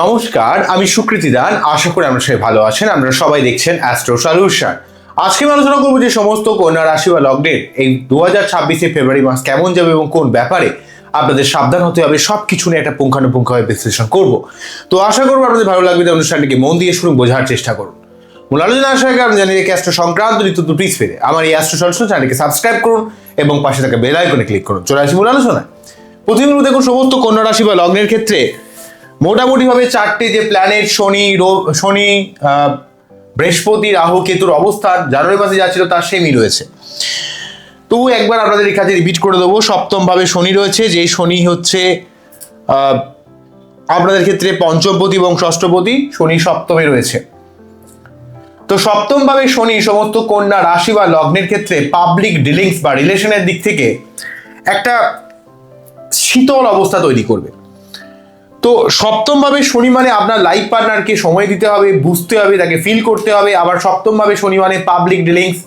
নমস্কার, আমি সুকৃতি দান। আশা করি আমরা সবাই ভালো আছেন। আমরা সবাই দেখছেন অ্যাস্ট্রো সলিউশন আজকে আমি আলোচনা করব যে সমস্ত কন্যা রাশি বা লগ্নের এই দু হাজার ছাব্বিশে ফেব্রুয়ারি মাস কেমন যাবে এবং কোন ব্যাপারে আপনাদের সাবধান হতে হবে সব কিছু নিয়ে একটা পুঙ্খানুপুঙ্খভাবে বিশ্লেষণ করব। তো আশা করব আপনাদের ভালো লাগবে অনুষ্ঠানটিকে মন দিয়ে শুরু বোঝার চেষ্টা করুন। মূল আলোচনা আসার আগে আপনি জানেন যে অ্যাস্ট্রো সংক্রান্ত নিত্য প্লিজ পেতে আমার এই অ্যাস্ট্রো সলিউশন চ্যানেলকে সাবস্ক্রাইব করুন এবং পাশে থাকা বেল আইকনে ক্লিক করুন। চলে আসি মূল আলোচনায়। প্রতিদিন দেখুন সমস্ত কন্যা রাশি বা লগ্নের ক্ষেত্রে মোটামুটিভাবে চারটে যে প্ল্যানেট শনি শনি বৃহস্পতি, রাহু, কেতুর অবস্থান, জানুয়ারি মাসে যা ছিল তার সেমই রয়েছে। তবু একবার আপনাদের এই কাছে রিপিট করে দেবো সপ্তম ভাবে শনি রয়েছে, যেই শনি হচ্ছে আপনাদের ক্ষেত্রে পঞ্চমপতি এবং ষষ্ঠপতি, শনি সপ্তমে রয়েছে। তো সপ্তম ভাবে শনি সমস্ত কন্যা রাশি বা লগ্নের ক্ষেত্রে পাবলিক ডিলিংস বা রিলেশনের দিক থেকে একটা শীতল অবস্থা তৈরি করবে। তো সপ্তম ভাবে শনি মানে আপনার লাইফ পার্টনারকে সময় দিতে হবে, বুঝতে হবে, তাকে ফিল করতে হবে। আবার সপ্তম ভাবে শনি মানে পাবলিক ডিলিংস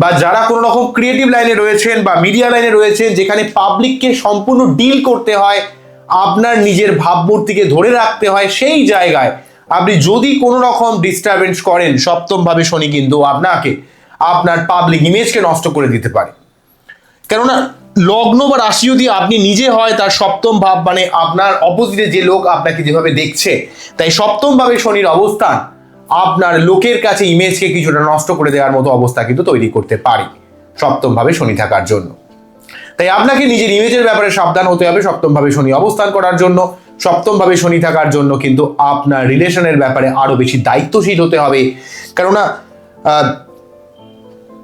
বা যারা কোনো রকম ক্রিয়েটিভ লাইনে রয়েছেন বা মিডিয়া লাইনে রয়েছেন, যেখানে পাবলিককে সম্পূর্ণ ডিল করতে হয়, আপনার নিজের ভাবমূর্তিকে ধরে রাখতে হয়, সেই জায়গায় আপনি যদি কোনো রকম ডিস্টারবেন্স করেন সপ্তম ভাবে শনি কিন্তু আপনাকে আপনার পাবলিক ইমেজকে নষ্ট করে দিতে পারে। কেননা লগ্ন বা রাশি যদি আপনি নিজে হয়, তার সপ্তম ভাব মানে আপনার অপোজিটে যে লোক আপনাকে যেভাবে দেখছে, তাই সপ্তম ভাবে শনির অবস্থান আপনার লোকের কাছে ইমেজকে কিছুটা নষ্ট করে দেওয়ার মতো অবস্থা কিন্তু তৈরি করতে পারে, সপ্তম ভাবে শনি থাকার জন্য। তাই আপনাকে নিজের ইমেজের ব্যাপারে সাবধান হতে হবে, সপ্তম ভাবে শনি অবস্থান করার জন্য। সপ্তম ভাবে শনি থাকার জন্য কিন্তু আপনার রিলেশনের ব্যাপারে আরও বেশি দায়িত্বশীল হতে হবে। কেননা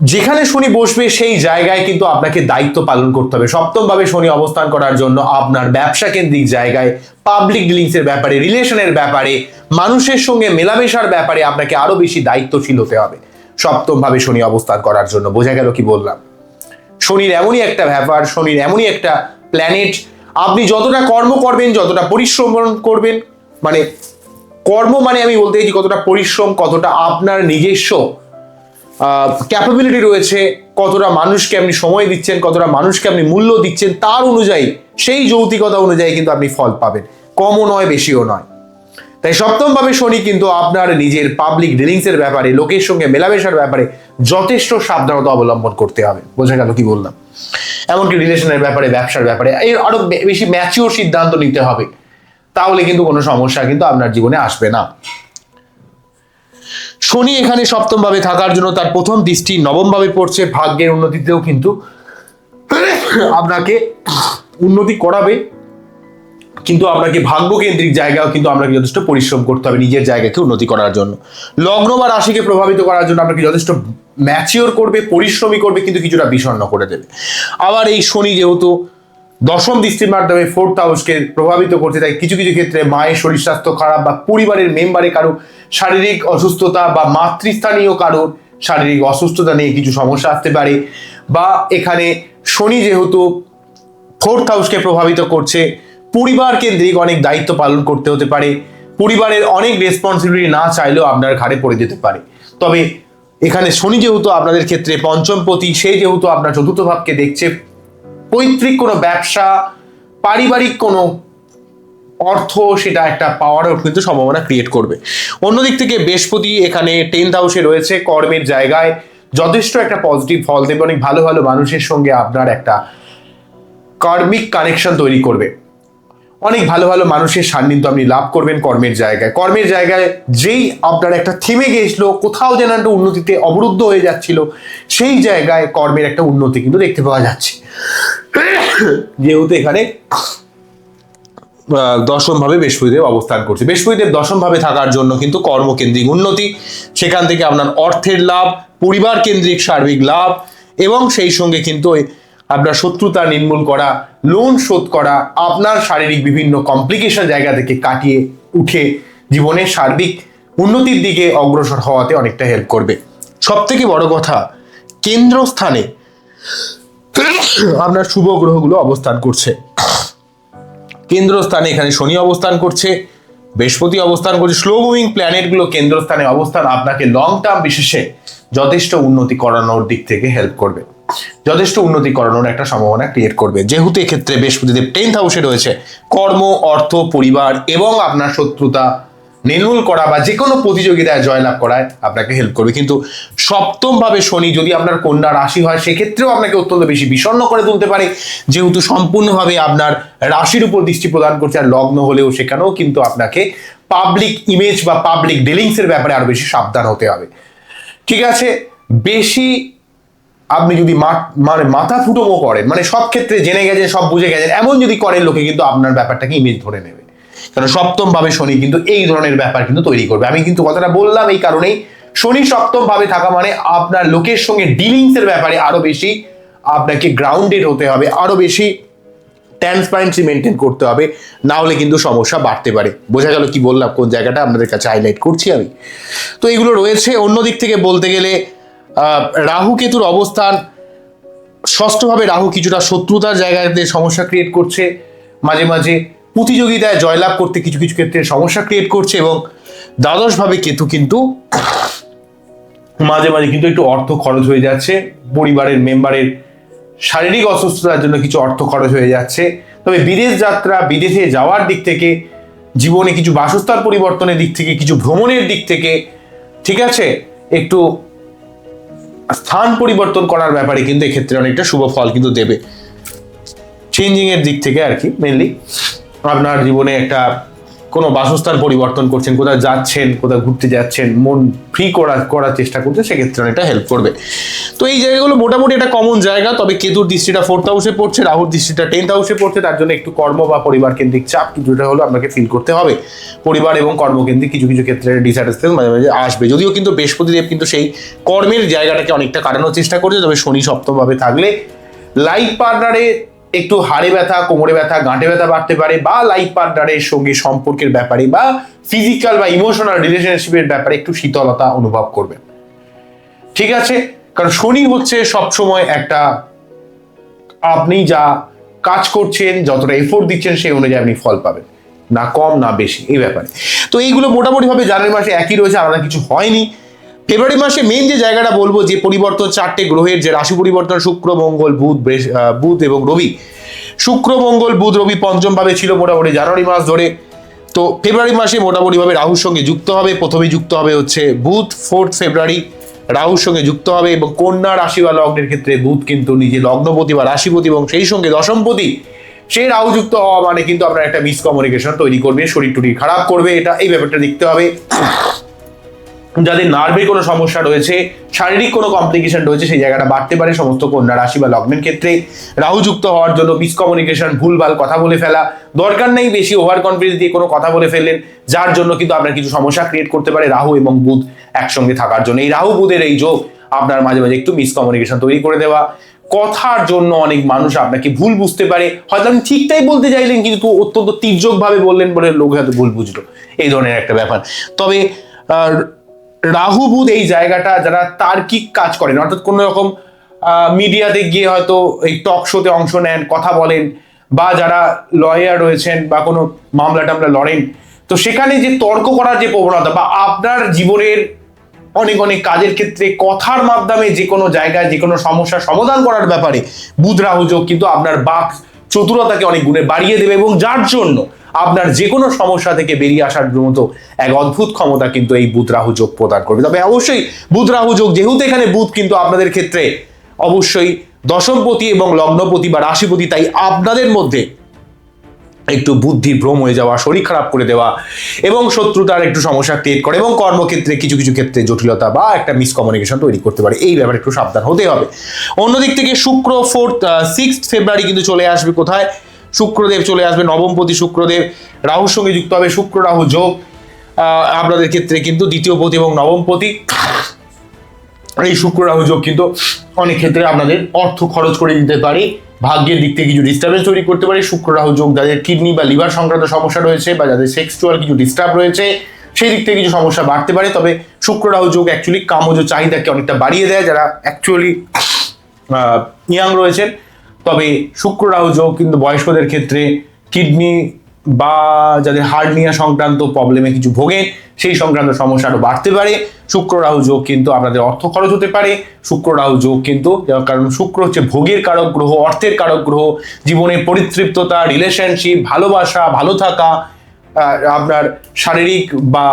যেখানে শনি বসবে সেই জায়গায় কিন্তু আপনাকে দায়িত্ব পালন করতে হবে। সপ্তম ভাবে শনি অবস্থান করার জন্য আপনার ব্যবসা কেন্দ্রিক জায়গায় পাবলিক ডিলিংস এর ব্যাপারে রিলেশনের ব্যাপারে, মানুষের সঙ্গে মেলামেশার ব্যাপারে আপনাকে আরও বেশি দায়িত্বশীল হতে হবে। সপ্তম ভাবে শনি অবস্থান করার জন্য। বোঝা গেল কি বললাম? শনির এমনই একটা ব্যাপার, শনির এমনই একটা প্ল্যানেট আপনি যতটা কর্ম করবেন, যতটা পরিশ্রম করবেন মানে কর্ম মানে আমি বলতে চাইছি কতটা পরিশ্রম, কতটা আপনার নিজস্ব ক্যাপাবিলিটি রয়েছে, কতটা মানুষকে আপনি সময় দিচ্ছেন, কতটা মানুষকে আপনি মূল্য দিচ্ছেন, তার অনুযায়ী, সেই যৌতিকতা অনুযায়ী কিন্তু আপনি ফল পাবেন। কমও নয়, বেশিও নয়। তাই সপ্তমভাবে শনি কিন্তু আপনার নিজের পাবলিক ডিলিংসের ব্যাপারে, লোকের সঙ্গে মেলামেশার ব্যাপারে যথেষ্ট সাবধানতা অবলম্বন করতে হবে। বোঝা গেল কি বললাম? এমনকি রিলেশনের ব্যাপারে, ব্যবসার ব্যাপারে, এর আরও বেশি ম্যাচিওর সিদ্ধান্ত নিতে হবে। তাহলে কিন্তু কোনো সমস্যা কিন্তু আপনার জীবনে আসবে না। শনি এখানে সপ্তম ভাবে থাকার জন্য তার প্রথম দৃষ্টি নবম ভাবে পড়ছে, ভাগ্যের উন্নতিতেও কিন্তু আপনাকে উন্নতি করাবে। কিন্তু আপনাকে ভাগ্যকেন্দ্রিক জায়গাও কিন্তু আপনাকে যথেষ্ট পরিশ্রম করতে হবে নিজের জায়গাকে উন্নতি করার জন্য। লগ্ন বা রাশিকে প্রভাবিত করার জন্য আপনাকে যথেষ্ট ম্যাচিওর করবে, পরিশ্রমী করবে, কিন্তু কিছুটা বিষণ্ণ করে দেবে। আবার এই শনি যেহেতু দশম দৃষ্টির মাধ্যমে ফোর্থ হাউসকে প্রভাবিত করতে তাই কিছু কিছু ক্ষেত্রে মায়ের শরীর স্বাস্থ্য খারাপ বা পরিবারের মেম্বারে কারও শারীরিক অসুস্থতা বা মাতৃস্থানীয় কারোর শারীরিক অসুস্থতা নিয়ে কিছু সমস্যা আসতে পারে বা এখানে শনি যেহেতু ফোর্থ হাউসকে প্রভাবিত করছে, পরিবার কেন্দ্রিক অনেক দায়িত্ব পালন করতে হতে পারে, পরিবারের অনেক রেসপন্সিবিলিটি না চাইলেও আপনার ঘাড়ে পড়ে যেতে পারে। তবে এখানে শনি যেহেতু আপনাদের ক্ষেত্রে পঞ্চমপতি সে যেহেতু আপনার চতুর্থ ভাবকে দেখছে, পৈতৃক কোনো ব্যবসা, পারিবারিক কোনো অর্থ সেটা একটা পাওয়ারও কিন্তু সম্ভাবনা ক্রিয়েট করবে। অন্যদিক থেকে বৃহস্পতি এখানে টেন্থ হাউসে রয়েছে, কর্মের জায়গায় যথেষ্ট একটা পজিটিভ ফল দেবে, অনেক ভালো ভালো মানুষের সঙ্গে আপনার একটা কর্মিক কানেকশন তৈরি করবে। অনেক ভালো ভালো মানুষের সান্নিধ্য আপনি লাভ করবেন কর্মের জায়গায়। কর্মের জায়গায় যেই আপনার একটা থেমে গিয়েছিল, কোথাও যেন একটা উন্নতিতে অবরুদ্ধ হয়ে যাচ্ছিল, সেই জায়গায় কর্মের একটা উন্নতি কিন্তু দেখতে পাওয়া যাচ্ছে। যেহেতু এখানে আহ, দশম ভাবে বৃহস্পতিদেব অবস্থান করছে। বৃহস্পতিদেব দশম ভাবে থাকার জন্য কিন্তু কর্মকেন্দ্রিক উন্নতি সেখান থেকে আপনার অর্থের লাভ পরিবার কেন্দ্রিক সার্বিক লাভ এবং সেই সঙ্গে কিন্তু আপনার শত্রুতা নির্মূল করা লোন শোধ করা আপনার শারীরিক বিভিন্ন কমপ্লিকেশন জায়গা থেকে কাটিয়ে উঠে জীবনের সার্বিক উন্নতির দিকে অগ্রসর হওয়াতে অনেকটা হেল্প করবে। সব থেকে বড় কথা কেন্দ্রস্থানে আপনার শুভ গ্রহগুলো অবস্থান করছে। কেন্দ্রস্থানে এখানে শনি অবস্থান করছে, বৃহস্পতি অবস্থান করছে স্লো মুভিং প্ল্যানেটগুলো কেন্দ্রস্থানে অবস্থান আপনাকে লং টার্ম বিশেষে যথেষ্ট উন্নতি করানোর দিক থেকে হেল্প করবে। যথেষ্ট উন্নতি করানোর একটা সম্ভাবনা ক্রিয়েট করবে। যেহেতু এক্ষেত্রে বৃহস্পতিদেব টেন্থ হাউসে রয়েছে, কর্ম, অর্থ, পরিবার এবং আপনার শত্রুতা নির্মূল করা বা যে কোনো প্রতিযোগিতায় জয়লাভ করায় আপনাকে হেল্প করবে। কিন্তু সপ্তম ভাবে শনি যদি আপনার কন্যা রাশি হয়, সেক্ষেত্রেও আপনাকে অত্যন্ত বেশি বিষণ্ণ করে তুলতে পারে। যেহেতু সম্পূর্ণভাবে আপনার রাশির উপর দৃষ্টি প্রদান করছে আর লগ্ন হলেও সেখানেও কিন্তু আপনাকে পাবলিক ইমেজ বা পাবলিক ডিলিংসের ব্যাপারে আরও বেশি সাবধান হতে হবে। ঠিক আছে? বেশি আপনি যদি মানে মাথা ফুটোমো করেন মানে সব ক্ষেত্রে জেনে গেছেন, সব বুঝে গেছেন, এমন যদি করেন, লোকে কিন্তু আপনার ব্যাপারটাকে ইমেজ ধরে নেবে। কারণ সপ্তম ভাবে শনি কিন্তু এই ধরনের ব্যাপার কিন্তু তৈরি করবে। আমি কিন্তু কথাটা বললাম এই কারণেই। শনি সপ্তম ভাবে থাকা মানে আপনার লোকের সঙ্গে ডিলিংস এর ব্যাপারে আরও বেশি আপনাকে গ্রাউন্ডেড হতে হবে, আরও বেশি ট্রান্সপারেন্সি মেনটেন করতে হবে, না হলে কিন্তু সমস্যা বাড়তে পারে। বোঝা গেল কি বললাম, কোন জায়গাটা আপনাদের কাছে হাইলাইট করছি আমি। তো এগুলো রয়েছে। অন্য দিক থেকে বলতে গেলে রাহু কেতুর অবস্থান, ষষ্ঠভাবে রাহু কিছুটা শত্রুতার জায়গাতে সমস্যা ক্রিয়েট করছে। মাঝে মাঝে প্রতিযোগিতায় জয়লাভ করতে কিছু কিছু ক্ষেত্রে সমস্যা ক্রিয়েট করছে এবং দ্বাদশভাবে কেতু কিন্তু মাঝে মাঝে কিন্তু একটু অর্থ খরচ হয়ে যাচ্ছে, পরিবারের মেম্বারের শারীরিক অসুস্থতার জন্য কিছু অর্থ খরচ হয়ে যাচ্ছে। তবে বিদেশ যাত্রা, বিদেশে যাওয়ার দিক থেকে, জীবনে কিছু বাসস্থান পরিবর্তনের দিক থেকে, কিছু ভ্রমণের দিক থেকে, ঠিক আছে? একটু স্থান পরিবর্তন করার ব্যাপারে কিন্তু এক্ষেত্রে অনেকটা শুভ ফল কিন্তু দেবে। চেঞ্জিং এর দিক থেকে আর কি মেনলি আপনার জীবনে একটা কোনো বাসস্থান পরিবর্তন করছেন, কোথাও যাচ্ছেন, কোথাও ঘুরতে যাচ্ছেন, মন ফ্রি করার করার চেষ্টা করছেন সেক্ষেত্রে অনেকটা হেল্প করবে। তো এই জায়গাগুলো মোটামুটি একটা কমন জায়গা, তবে কেতুর দৃষ্টিটা ফোর্থ হাউসে পড়ছে, রাহুর দৃষ্টিটা টেন্থ হাউসে পড়ছে, তার জন্য একটু কর্ম বা পরিবার কেন্দ্রিক চাপ কিছুটা হলেও আপনাকে ফিল করতে হবে। পরিবার এবং কর্মকেন্দ্রিক কিছু কিছু ক্ষেত্রে ডিসঅ্যাটিসফ্যাকশন মাঝে মাঝে আসবে। যদিও কিন্তু বৃহস্পতিদেব কিন্তু সেই কর্মের জায়গাটাকে অনেকটা কাটানোর চেষ্টা করছে, তবে শনি সপ্তমভাবে থাকলে লাইফ পার্টনারে একটু হাড়ে ব্যথা, কোমরে ব্যথা, গাঁটে ব্যথা বাড়তে পারে বা লাইফ পার্টনারের সঙ্গে সম্পর্কের ব্যাপারে বা ফিজিক্যাল বা ইমোশনাল রিলেশনশিপের ব্যাপারে একটু শীতলতা অনুভব করবেন। ঠিক আছে? কারণ শনি হচ্ছে সবসময় একটা আপনি যা কাজ করছেন, যতটা এফোর্ট দিচ্ছেন, সেই অনুযায়ী আপনি ফল পাবেন। না কম, না বেশি, এই ব্যাপারে। তো এইগুলো মোটামুটিভাবে জানুয়ারি মাসে একই রয়েছে, আলাদা কিছু হয়নি। ফেব্রুয়ারি মাসে মেন যে জায়গাটা বলব, যে পরিবর্তন চারটে গ্রহের যে রাশি পরিবর্তন, শুক্র, মঙ্গল, বুধ বুধ এবং রবি। শুক্র, মঙ্গল, বুধ, রবি পঞ্চম ভাবে ছিল মোটামুটি জানুয়ারি মাস ধরে। তো ফেব্রুয়ারি মাসে মোটামুটিভাবে রাহুর সঙ্গে যুক্ত হবে। প্রথমেই যুক্ত হবে হচ্ছে বুধ ফোর্থ ফেব্রুয়ারি রাহুর সঙ্গে যুক্ত হবে এবং কন্যা রাশি বা লগ্নের ক্ষেত্রে বুধ কিন্তু নিজে লগ্নপতি বা রাশিপতি এবং সেই সঙ্গে দশমপতি। সেই রাহু যুক্ত হওয়া মানে কিন্তু আপনার একটা মিসকমিউনিকেশন তৈরি করবে, শরীর টরির খারাপ করবে, এটা এই ব্যাপারটা দেখতে হবে। যাদের নার্ভের কোনো সমস্যা রয়েছে, শারীরিক কোনো কমপ্লিকেশন রয়েছে, সেই জায়গাটা বাড়তে পারে। সমস্ত কন্যা রাশি বা লগ্নের ক্ষেত্রে রাহুযুক্ত হওয়ার জন্য মিসকমিউনিকেশন ভুলভাল কথা বলে ফেলা, দরকার নেই বেশি ওভার কনফিডেন্স দিয়ে কোনো কথা বলে ফেললেন, যার জন্য কিন্তু আপনার কিছু সমস্যা ক্রিয়েট করতে পারে রাহু এবং বুধ একসঙ্গে থাকার জন্য। এই রাহু বুধের এই যোগ আপনার মাঝে মাঝে একটু মিসকমিউনিকেশন তৈরি করে দেওয়া, কথার জন্য অনেক মানুষ আপনাকে ভুল বুঝতে পারে। হয়তো আপনি ঠিকটাই বলতে চাইলেন, কিন্তু অত্যন্ত তীর্যক ভাবে বললেন বলে লোক হয়তো ভুল বুঝলো। এই ধরনের একটা ব্যাপার। তবে রাহু বুধ এই জায়গাটা যারা তার্কিক কাজ করেন, অর্থাৎ কোনো রকম মিডিয়াতে গিয়ে হয়তো এই টক শোতে অংশ নেন, কথা বলেন, বা যারা লয়ার রয়েছেন বা কোনো মামলা টামলা লড়েন, তো সেখানে যে তর্ক করার যে প্রবণতা বা আপনার জীবনের অনেক অনেক কাজের ক্ষেত্রে কথার মাধ্যমে যে কোনো জায়গায়, যে কোনো সমস্যার সমাধান করার ব্যাপারে বুধ, রাহু যোগ কিন্তু আপনার বাক চতুরতাকে অনেক গুণে বাড়িয়ে দেবে এবং যার জন্য আপনার যে কোনো সমস্যা থেকে বেরিয়ে আসার মতো এক অদ্ভুত ক্ষমতা কিন্তু এই বুধ রাহু যোগ প্রদান করবে। তবে অবশ্যই বুধ রাহু যোগ, যেহেতু এখানে বুধ কিন্তু আপনাদের ক্ষেত্রে অবশ্যই দশমপতি এবং লগ্নপতি বা রাশিপতি তাই আপনাদের মধ্যে একটু বুদ্ধি ভ্রম হয়ে যাওয়া, শরীর খারাপ করে দেওয়া এবং শত্রুতার একটু সমস্যা ক্রিয়েট করে এবং কর্মক্ষেত্রে কিছু কিছু ক্ষেত্রে জটিলতা বা একটা মিসকমিউনিকেশন তৈরি করতে পারে। এই ব্যাপারে একটু সাবধান হতে হবে। অন্যদিক থেকে শুক্র ফোর্থ সিক্সথ ফেব্রুয়ারি কিন্তু চলে আসবে কোথায়? শুক্রদেব চলে আসবে, নবমপতি শুক্রদেব। রাহুর সঙ্গে যুক্ত হবে শুক্র রাহু যোগ আপনাদের ক্ষেত্রে কিন্তু দ্বিতীয় পতি এবং নবমপতি। এই শুক্র রাহু যোগ কিন্তু অনেক ক্ষেত্রে আপনাদের অর্থ খরচ করে দিতে পারে। ভাগ্যের দিক থেকে কিছু ডিস্টার্বেন্স তৈরি করতে পারে। শুক্র রাহু যোগ যাদের কিডনি বা লিভার সংক্রান্ত সমস্যা রয়েছে বা যাদের সেক্সুয়াল কিছু ডিস্টার্ব রয়েছে, সেই দিক থেকে কিছু সমস্যা বাড়তে পারে। তবে শুক্র রাহু যোগ অ্যাকচুয়ালি কামজ চাহিদাকে অনেকটা বাড়িয়ে দেয়। যারা অ্যাকচুয়ালি ইয়াং রয়েছেন তবে শুক্র রাহু যোগ কিন্তু বয়স্কদের ক্ষেত্রে কিডনি বা যাদের হার্নিয়া সংক্রান্ত প্রবলেমে কিছু ভোগে, সেই সংক্রান্ত সমস্যা আরও বাড়তে পারে। শুক্র রাহু যোগ কিন্তু আপনাদের অর্থ খরচ হতে পারে। শুক্র রাহু যোগ কিন্তু কারণ শুক্র হচ্ছে ভোগের কারক গ্রহ, অর্থের কারক গ্রহ। জীবনের পরিতৃপ্ততা রিলেশনশিপ ভালোবাসা, ভালো থাকা আপনার শারীরিক বা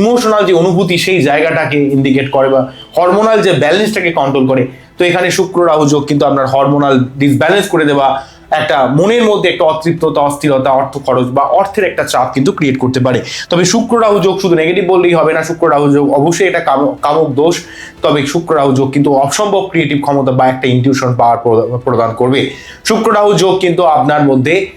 ইমোশনাল যে অনুভূতি, সেই জায়গাটাকে ইন্ডিকেট করে বা হরমোনাল যে ব্যালেন্সটাকে কন্ট্রোল করে। তো এখানে শুক্র, রাহু যোগ কিন্তু আপনার হরমোনাল ডিসব্যালেন্স করে দেওয়া, একটা মনের মধ্যে একটা অতৃপ্ততা, অস্থিরতা, অর্থ খরচ বা অর্থের একটা চাপ কিন্তু ক্রিয়েট করতে পারে। তবে শুক্র, রাহু যোগ শুধু নেগেটিভ বললেই হবে না, শুক্র, রাহু যোগ অবশ্যই এটা কাম- কামক দোষ। তবে শুক্র, রাহু যোগ কিন্তু অসম্ভব ক্রিয়েটিভ ক্ষমতা বা একটা ইনটিউশন পাওয়ার প্রদান করবে। শুক্র, রাহু যোগ কিন্তু আপনার মধ্যে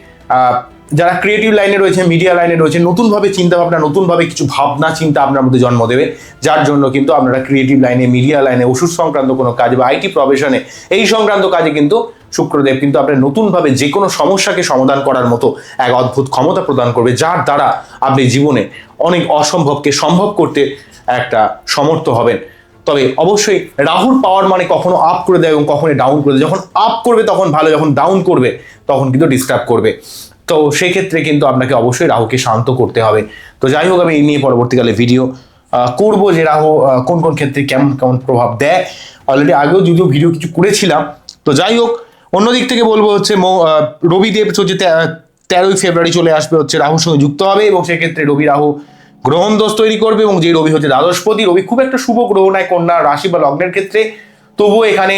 যারা ক্রিয়েটিভ লাইনে রয়েছে মিডিয়া লাইনে রয়েছে, নতুনভাবে চিন্তা ভাবনা, নতুনভাবে কিছু ভাবনা, চিন্তা আপনার মধ্যে জন্ম দেবে। যার জন্য কিন্তু আপনারা ক্রিয়েটিভ লাইনে মিডিয়া লাইনে ওষুধ সংক্রান্ত কোনো কাজ বা আইটি প্রফেশনে এই সংক্রান্ত কাজে কিন্তু শুক্রদেব কিন্তু আপনার নতুনভাবে যে কোনো সমস্যাকে সমাধান করার মতো এক অদ্ভুত ক্ষমতা প্রদান করবে, যার দ্বারা আপনি জীবনে অনেক অসম্ভবকে সম্ভব করতে একটা সমর্থ হবেন। তবে অবশ্যই রাহুর পাওয়ার মানে কখনো আপ করে দেয় এবং কখনো ডাউন করে দেয় যখন আপ করবে তখন ভালো, যখন ডাউন করবে তখন কিন্তু ডিস্টার্ব করবে। তো সেই ক্ষেত্রে কিন্তু আপনাকে অবশ্যই রাহুকে শান্ত করতে হবে। তো যাই হোক, আমি এই নিয়ে পরবর্তীকালে ভিডিও করব যে রাহু কোন কোন ক্ষেত্রে কেমন কেমন প্রভাব দেয়। অলরেডি আগেও যদিও ভিডিও কিছু করেছিলাম। তো যাই হোক, অন্যদিক থেকে বলব হচ্ছে রবিদেব হচ্ছে তেরোই ফেব্রুয়ারি চলে আসবে হচ্ছে রাহুর সঙ্গে যুক্ত হবে এবং সেক্ষেত্রে রবি, রাহু গ্রহণ দোষ তৈরি করবে এবং যে রবি হচ্ছে দ্বাদশপতি। রবি খুব একটা শুভ গ্রহ নয়, কন্যা, রাশি বা লগ্নের ক্ষেত্রে। তবুও এখানে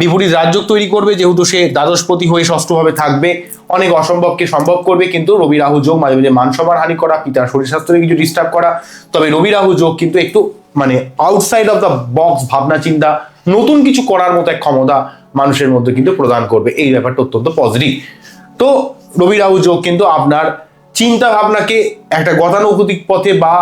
বিপরীত রাজযোগ তৈরি করবে, যেহেতু সে দ্বাদশপতি হয়ে ষষ্ঠভাবে থাকবে। অনেক অসম্ভবকে সম্ভব করবে, কিন্তু রবি রাহু যোগ, মাঝে মাঝে মান সম্মান হানি করা পিতার শরীর স্বাস্থ্যকে কিছু ডিস্টার্ব করা। তবে রবি রাহু যোগ কিন্তু একটু মানে আউটসাইড অফ দ্য বক্স ভাবনা চিন্তা, নতুন কিছু করার মতো এক ক্ষমতা মানুষের মধ্যে কিন্তু প্রদান করবে। এই ব্যাপারটা অত্যন্ত পজিটিভ তো রবি রাহু যোগ কিন্তু আপনার চিন্তা ভাবনাকে একটা গতানুগতিক পথে বা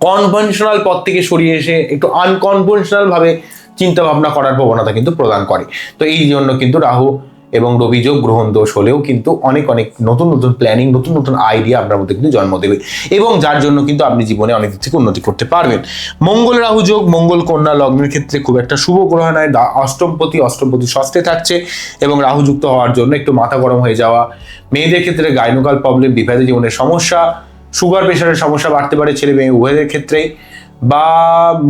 কনভেনশনাল পথ থেকে সরিয়ে এসে একটু আনকনভেনশনাল ভাবে চিন্তা ভাবনা করার প্রবণতা কিন্তু প্রদান করে। তো এই জন্য কিন্তু রাহু এবং রবি যোগ, গ্রহণ দোষ হলেও কিন্তু অনেক অনেক নতুন নতুন প্ল্যানিং নতুন নতুন আইডিয়া আপনার মধ্যে কিন্তু জন্ম দেবে। এবং যার জন্য কিন্তু আপনি জীবনে অনেক দিক থেকে উন্নতি করতে পারবেন। মঙ্গল রাহু যোগ, মঙ্গল কন্যা লগ্নের ক্ষেত্রে খুব একটা শুভ গ্রহ নয়। অষ্টমপতি অষ্টমপতি ষষ্ঠে থাকছে এবং রাহু যুক্ত হওয়ার জন্য একটু মাথা গরম হয়ে যাওয়া। মেয়েদের ক্ষেত্রে গাইনোকাল প্রবলেম বিভেদ জীবনের সমস্যা সুগার প্রেশারের সমস্যা বাড়তে পারে ছেলে মেয়ে উভয়ের ক্ষেত্রেই বা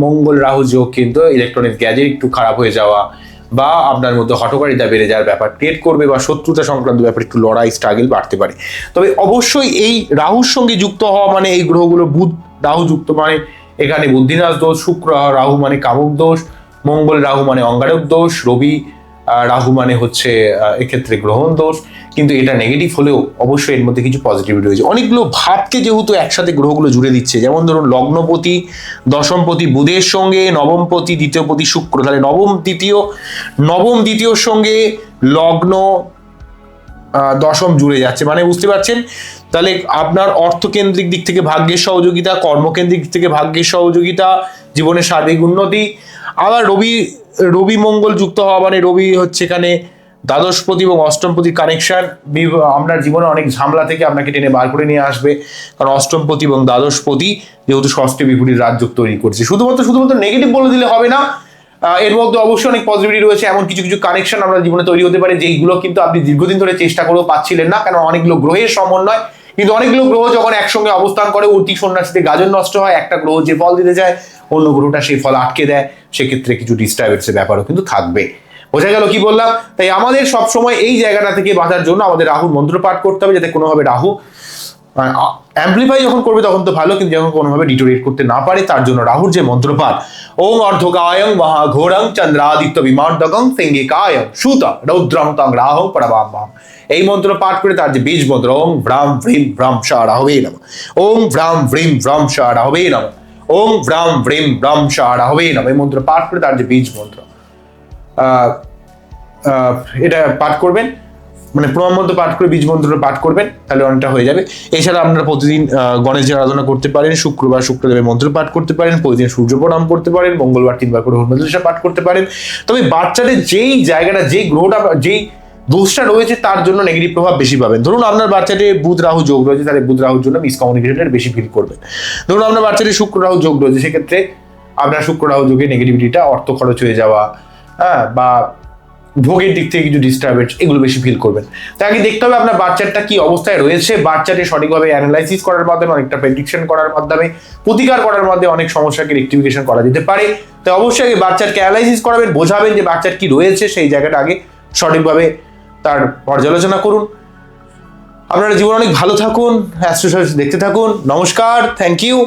মঙ্গল রাহু যোগ কিন্তু ইলেকট্রনিক গ্যাজেট একটু খারাপ হয়ে যাওয়া, বা আপনার মধ্যে হটকারিতা বেড়ে যাওয়ার ব্যাপার ক্রিয়েট করবে বা শত্রুতা সংক্রান্ত ব্যাপার একটু লড়াই স্ট্রাগল বাড়তে পারে। তবে অবশ্যই এই রাহুর সঙ্গে যুক্ত হওয়া মানে এই গ্রহগুলো বুধ, রাহু যুক্ত মানে এখানে বুদ্ধিনাশ দোষ, শুক্র, রাহু মানে কামক দোষ, মঙ্গল রাহু মানে অঙ্গারক দোষ, রবি রাহু মানে হচ্ছে এক্ষেত্রে গ্রহণ দোষ। কিন্তু এটা নেগেটিভ হলেও অবশ্যই এর মধ্যে কিছু পজিটিভিটি রয়েছে। অনেকগুলো ভাবকে যেহেতু একসাথে গ্রহগুলো জুড়ে দিচ্ছে, যেমন ধরুন লগ্নপতি, দশমপতি বুধের সঙ্গে, নবমপতি, দ্বিতীয়পতি শুক্র, তাহলে নবম, দ্বিতীয়, নবম, দ্বিতীয়র সঙ্গে লগ্ন দশম জুড়ে যাচ্ছে। মানে বুঝতে পারছেন? তাহলে আপনার অর্থকেন্দ্রিক দিক থেকে ভাগ্যের সহযোগিতা, কর্মকেন্দ্রিক দিক থেকে ভাগ্যের সহযোগিতা, জীবনের সার্বিক উন্নতি। আবার রবি রবি মঙ্গল যুক্ত হওয়া মানে রবি হচ্ছে এখানে দ্বাদশপতি এবং অষ্টমপতির কানেকশন আপনার জীবনে অনেক ঝামেলা থেকে আপনাকে টেনে বার করে নিয়ে আসবে। কারণ অষ্টমপতি এবং দ্বাদশপতি যেহেতু ষষ্ঠী বিপরীত রাজযোগ তৈরি করছে। শুধুমাত্র শুধুমাত্র নেগেটিভ বলে দিলে হবে না। এর মধ্যে অবশ্যই অনেক পজিটিভিটি রয়েছে। এমন কিছু কিছু কানেকশন আপনার জীবনে তৈরি হতে পারে, যেইগুলো কিন্তু আপনি দীর্ঘদিন ধরে চেষ্টা করেও পাচ্ছিলেন না। কারণ অনেকগুলো গ্রহের সমন্বয়। কিন্তু অনেকগুলো গ্রহ যখন একসঙ্গে অবস্থান করে অতি সন্ন্যাসীতে গাজন নষ্ট হয়, একটা গ্রহ যে ফল দিতে যায় অন্য গ্রহটা সেই ফল আটকে দেয়। সেক্ষেত্রে কিছু ডিস্টার্বেন্সের ব্যাপারও কিন্তু থাকবে। বোঝা গেল কি বললাম? তাই আমাদের সবসময় এই জায়গাটা থেকে বাঁচার জন্য আমাদের রাহুর মন্ত্র পাঠ করতে হবে, যাতে কোনোভাবে রাহু অ্যাম্পলিফাই যখন করবে তখন তো ভালো, কিন্তু যখন কোনোভাবে ডিটোরেট করতে না পারে, তার জন্য রাহুর যে মন্ত্রপাঠ ওং অর্ধকায়ং মহাঘোরং চন্দ্রাদিত্য বিমার্দগং সিঙ্গিকায়ং সুত রৌদ্রং তং রাহং পরবাম এই মন্ত্র পাঠ করে তার যে বীজ মন্ত্র ওং ভ্রাম ভ্রিম ভ্রাম শা রাহবে নম। ওং ভ্রাম ভ্রিম ভ্রাম শা রাহবে নম। ওং ভ্রাম ভ্রিম ভ্রাম শা রাহবে নম। এই মন্ত্র পাঠ করে তার যে বীজ মন্ত্র। এটা পাঠ করবেন। মানে প্রণাম মন্ত্র পাঠ করে, বীজ মন্ত্রটা পাঠ করবেন, তাহলে অনেকটা হয়ে যাবে। এছাড়া আপনারা প্রতিদিন গণেশের আরাধনা করতে পারেন, শুক্রবার শুক্রদেবের মন্ত্র পাঠ করতে পারেন, প্রতিদিন সূর্য প্রণাম করতে পারেন, মঙ্গলবার তিনবার করে হনুমান পাঠ করতে পারেন। তবে বাচ্চাদের যেই জায়গাটা, যেই গ্রহটা, যেই দোষটা রয়েছে, তার জন্য নেগেটিভ প্রভাব বেশি পাবেন। ধরুন আপনার বাচ্চাটি বুধ রাহু যোগ রয়েছে, তাহলে বুধ রাহুর জন্য মিসকমিউনিকেশনের বেশি ফিল করবেন। ধরুন আপনার বাচ্চাটি শুক্র রাহু যোগ রয়েছে, সেক্ষেত্রে আপনার শুক্র রাহু যোগে নেগেটিভিটিটা অর্থ খরচ হয়ে যাওয়া হ্যাঁ বা ভোগের দিক থেকে কিছু ডিস্টারবেন্স এগুলো বেশি ফিল করবেন। তাই আগে দেখতে হবে আপনার বাচ্চাটা কি অবস্থায় রয়েছে। বাচ্চাটি সঠিকভাবে অ্যানালাইসিস করার মাধ্যমে, অনেকটা প্রেডিকশন করার মাধ্যমে, প্রতিকার করার মাধ্যমে অনেক সমস্যাকে রেক্টিফিকেশন করা যেতে পারে। তাই অবশ্যই আগে বাচ্চাকে অ্যানালাইসিস করাবেন, বোঝাবেন যে বাচ্চার কি রয়েছে, সেই জায়গাটা আগে সঠিকভাবে তার পর্যালোচনা করুন। আপনারা জীবন অনেক ভালো থাকুন অ্যাস্ট্রো দেখতে থাকুন। নমস্কার থ্যাংক ইউ